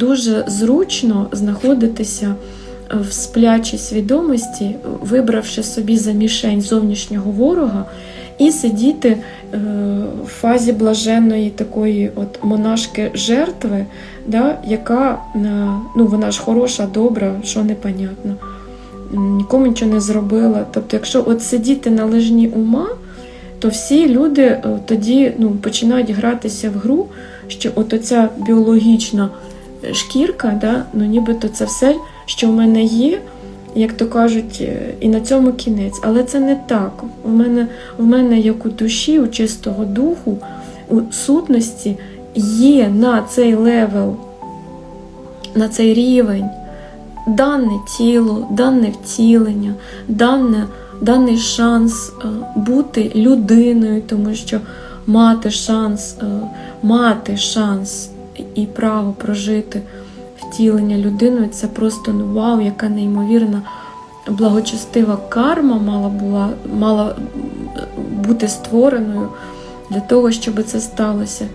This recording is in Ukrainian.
дуже зручно знаходитися в сплячій свідомості, вибравши собі за мішень зовнішнього ворога, і сидіти е, в фазі блаженної такої от монашки жертви, да, яка е, ну, вона ж хороша, добра, що непонятно. Нікому нічого не зробила. Тобто, якщо от сидіти на лежні ума, то всі люди е, тоді ну, починають гратися в гру, що от оця біологічна шкірка, да, ну нібито це все, що в мене є, як то кажуть, е, і на цьому кінець. Але це не так. У мене, у мене як у душі, у чистого духу, у сутності є на цей левел, на цей рівень дане тіло, дане втілення, дане, даний шанс е, бути людиною, тому що мати шанс, е, мати шанс і право прожити втілення людиною це просто ну вау, яка неймовірна благочестива карма мала була, мала бути створеною для того, щоб це сталося.